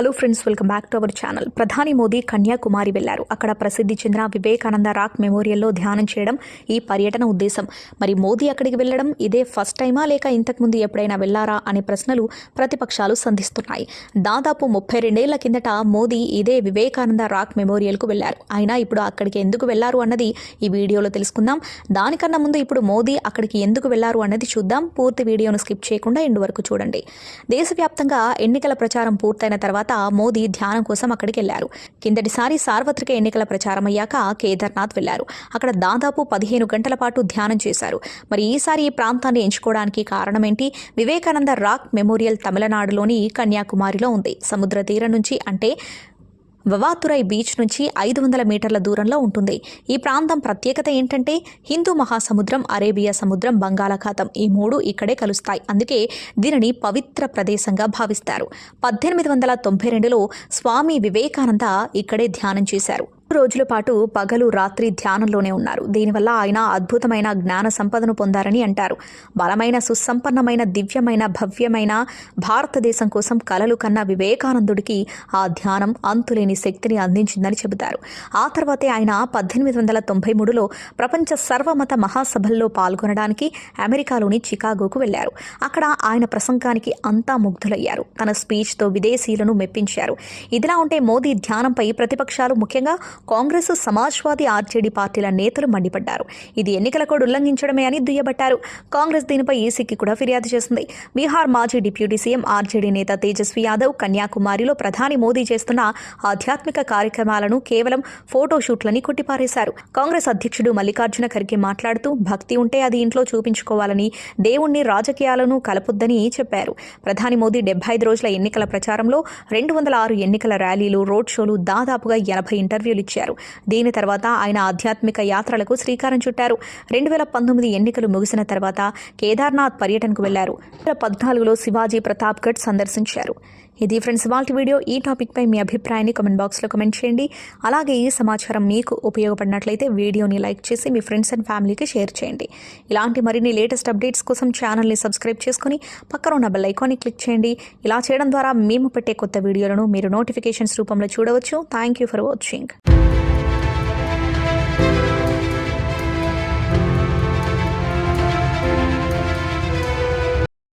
Hello friends welcome back to our channel. ప్రధాని మోదీ కన్యాకుమారి వెళ్ళారు అక్కడ ప్రసిద్ధి చెందిన వివేకానంద రాక్ మెమోరియల్లో ధ్యానం చేయడం ఈ పర్యటన ఉద్దేశం. మరి మోదీ అక్కడికి వెళ్ళడం ఇదే ఫస్ట్ టైమా లేక ఇంతకుముందు ఎప్పుడైనా వెళ్ళారా అనే ప్రశ్నలు ప్రతిపక్షాలు సంధిస్తున్నాయి. దాదాపు ముప్పై రెండేళ్ళ కిందట మోదీ ఇదే వివేకానంద రాక్ మెమోరియల్కు వెళ్ళారు అయినా ఇప్పుడు అక్కడికి ఎందుకు వెళ్ళారు అన్నది ఈ వీడియోలో తెలుసుకుందాం. దానికన్నా ముందు ఇప్పుడు మోదీ అక్కడికి ఎందుకు వెళ్ళారు అన్నది చూద్దాం. పూర్తి వీడియోను స్కిప్ చేయకుండా ఎండు వరకు చూడండి. దేశవ్యాప్తంగా ఎన్నికల ప్రచారం పూర్తయిన తర్వాత మోదీ ధ్యానం కోసం అక్కడికి వెళ్ళారు కిందటిసారి సార్వత్రిక ఎన్నికల ప్రచారం అయ్యాక కేదార్నాథ్ వెళ్ళారు అక్కడ దాదాపు పదిహేను గంటల పాటు ధ్యానం చేశారు. మరి ఈసారి ఈ ప్రాంతాన్ని ఎంచుకోవడానికి కారణం ఏంటి వివేకానంద రాక్ మెమోరియల్ తమిళనాడులోని కన్యాకుమారిలో ఉంది. సముద్ర తీరం నుంచి అంటే వవాతురై బీచ్ నుంచి ఐదు వందల మీటర్ల దూరంలో ఉంటుంది. ఈ ప్రాంతం ప్రత్యేకత ఏంటంటే హిందూ మహాసముద్రం అరేబియా సముద్రం బంగాళాఖాతం ఈ మూడు ఇక్కడే కలుస్తాయి. అందుకే దీనిని పవిత్ర ప్రదేశంగా భావిస్తారు. పద్దెనిమిది వందల తొంభై రెండులో స్వామి వివేకానంద ఇక్కడే ధ్యానం చేశారు. రోజుల పాటు పగలు రాత్రి ధ్యానంలోనే ఉన్నారు. దీనివల్ల ఆయన అద్భుతమైన జ్ఞాన సంపదను పొందారని అంటారు. బలమైన సుసంపన్నమైన దివ్యమైన భవ్యమైన భారతదేశం కోసం కలలు కన్న వివేకానందుడికి ఆ ధ్యానం అంతులేని శక్తిని అందించిందని చెబుతారు. ఆ తర్వాతే ఆయన పద్దెనిమిది వందల తొంభై మూడులో ప్రపంచ సర్వమత మహాసభల్లో పాల్గొనడానికి అమెరికాలోని చికాగోకు వెళ్ళారు అక్కడ ఆయన ప్రసంగానికి అంతా ముగ్ధులయ్యారు. తన స్పీచ్తో విదేశీయులను మెప్పించారు. ఇదిలా ఉంటే మోదీ ధ్యానంపై ప్రతిపక్షాలు ముఖ్యంగా కాంగ్రెస్ సమాజ్వాదీ ఆర్జేడీ పార్టీల నేతలు మండిపడ్డారు. ఇది ఎన్నికల కోడ్ ఉల్లంఘించడమే అని దుయ్యబట్టారు. కాంగ్రెస్ దీనిపై ఈసీకి కూడా ఫిర్యాదు చేసింది. బీహార్ మాజీ డిప్యూటీ సీఎం ఆర్జేడీ నేత తేజస్వి యాదవ్ కన్యాకుమారిలో ప్రధాని మోదీ చేస్తున్న ఆధ్యాత్మిక కార్యక్రమాలను కేవలం ఫోటోషూట్లని కొట్టిపారేశారు. కాంగ్రెస్ అధ్యక్షుడు మల్లికార్జున ఖర్గే మాట్లాడుతూ భక్తి ఉంటే అది ఇంట్లో చూపించుకోవాలని దేవుణ్ణి రాజకీయాలను కలపొద్దని చెప్పారు. ప్రధాని మోదీ డెబ్బై ఐదు రోజుల ఎన్నికల ప్రచారంలో రెండు వందల ఆరు ఎన్నికల ర్యాలీలు రోడ్ షోలు దాదాపుగా ఎనభై ఇంటర్వ్యూలు ఇచ్చారు దీని తర్వాత ఆయన ఆధ్యాత్మిక యాత్రలకు శ్రీకారం చుట్టారు. రెండు వేల పంతొమ్మిది ఎన్నికలు ముగిసిన తర్వాత కేదార్నాథ్ పర్యటనకు వెళ్ళారు. పద్నాలుగులో శివాజీ ప్రతాప్గఢ్ సందర్శించారు. ఇది ఫ్రెండ్స్ వాళ్ళ వీడియో. ఈ టాపిక్పై మీ అభిప్రాయాన్ని కమెంట్ బాక్స్లో కమెంట్ చేయండి. అలాగే ఈ సమాచారం మీకు ఉపయోగపడినట్లయితే వీడియోని లైక్ చేసి మీ ఫ్రెండ్స్ అండ్ ఫ్యామిలీకి షేర్ చేయండి. ఇలాంటి మరిన్ని లేటెస్ట్ అప్డేట్స్ కోసం ఛానల్ని సబ్స్క్రైబ్ చేసుకుని పక్కన ఉన్న బెల్ ఐకాన్ని క్లిక్ చేయండి. ఇలా చేయడం ద్వారా మేము పెట్టే కొత్త వీడియోలను మీరు నోటిఫికేషన్స్ రూపంలో చూడవచ్చు. Thank you for watching